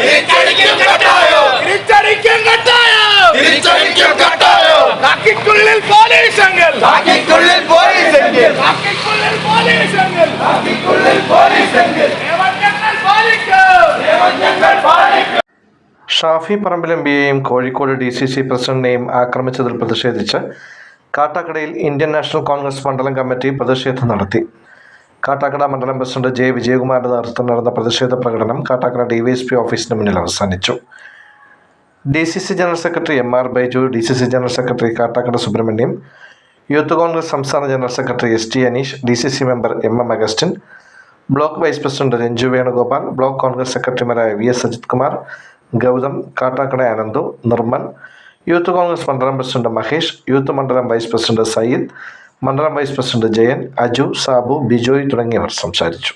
തിരിച്ചടിക്കും കട്ടായം. തിരിച്ചടിക്കും കാക്കിക്കുള്ളിൽ പോലീസെങ്കിൽ കാക്കിക്കുള്ളിൽ ഷാഫി പറമ്പിൽ എം പിയെയും കോഴിക്കോട് ഡി സി സി പ്രസിഡന്റിനെയും ആക്രമിച്ചതിൽ പ്രതിഷേധിച്ച് കാട്ടാക്കടയിൽ ഇന്ത്യൻ നാഷണൽ കോൺഗ്രസ് മണ്ഡലം കമ്മിറ്റി പ്രതിഷേധം നടത്തി. കാട്ടാക്കട മണ്ഡലം പ്രസിഡന്റ് ജെ വിജയകുമാറിന്റെ നേതൃത്വത്തിൽ നടന്ന പ്രതിഷേധ പ്രകടനം കാട്ടാക്കട ഡിവൈഎസ്പി ഓഫീസിന് മുന്നിൽ അവസാനിച്ചു. D C C general secretary M R Baiju D C C general secretary Kattakada Subrahmanyam youth Congress സംസ്ഥാന general secretary S T Aneesh D C C member M M Augustine block vice president Ranju Venugopal block Congress സെക്രട്ടറിമാരായ V S Ajith Kumar Gautham Kattakada Ananthu Nirmal youth Congress മണ്ഡലം president Mahesh youth മണ്ഡലം vice president Sayyid മണ്ഡലം vice president Jayan Aju Sabu Bijoy തുടങ്ങിയവർ സംസാരിച്ചു.